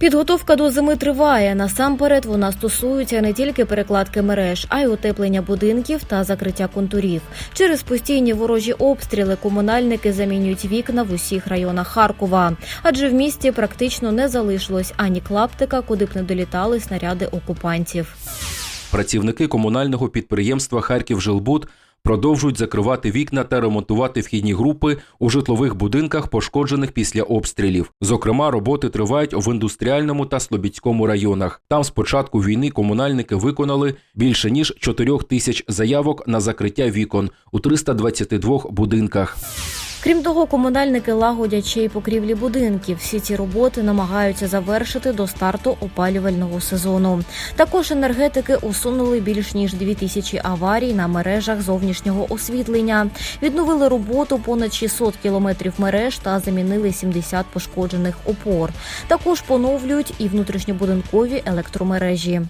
Підготовка до зими триває. Насамперед вона стосується не тільки перекладки мереж, а й утеплення будинків та закриття контурів. Через постійні ворожі обстріли комунальники замінюють вікна в усіх районах Харкова, адже в місті практично не залишилось ані клаптика, куди б не долітали снаряди окупантів. Працівники комунального підприємства Харківжилбуд продовжують закривати вікна та ремонтувати вхідні групи у житлових будинках, пошкоджених після обстрілів. Зокрема, роботи тривають в індустріальному та Слобідському районах. Там з початку війни комунальники виконали більше ніж 4 тисяч заявок на закриття вікон у 322 будинках. Крім того, комунальники лагодять ще й покрівлі будинків. Всі ці роботи намагаються завершити до старту опалювального сезону. Також енергетики усунули більш ніж дві тисячі аварій на мережах зовнішнього освітлення. Відновили роботу понад 600 кілометрів мереж та замінили 70 пошкоджених опор. Також поновлюють і внутрішньобудинкові електромережі.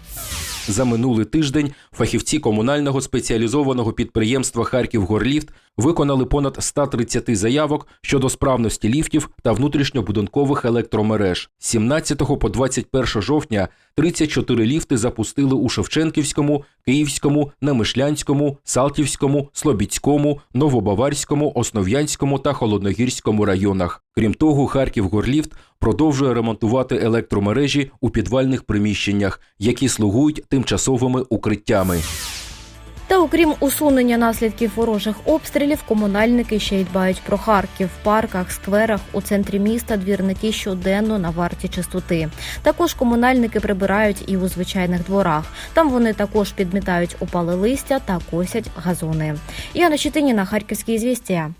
За минулий тиждень фахівці комунального спеціалізованого підприємства Харків-Горліфт виконали понад 130 заявок щодо справності ліфтів та внутрішньобудинкових електромереж. З 17 по 21 жовтня 34 ліфти запустили у Шевченківському, Київському, Немишлянському, Салтівському, Слобідському, Новобаварському, Основ'янському та Холодногірському районах. Крім того, Харків-Горліфт продовжує ремонтувати електромережі у підвальних приміщеннях, які слугують тимчасовими укриттями. Та окрім усунення наслідків ворожих обстрілів, комунальники ще й дбають про Харків в парках, скверах у центрі міста. Двірники щоденно на варті чистоти. Також комунальники прибирають і у звичайних дворах. Там вони також підмітають опале листя та косять газони. Яна Щетиніна, Харківські звістя.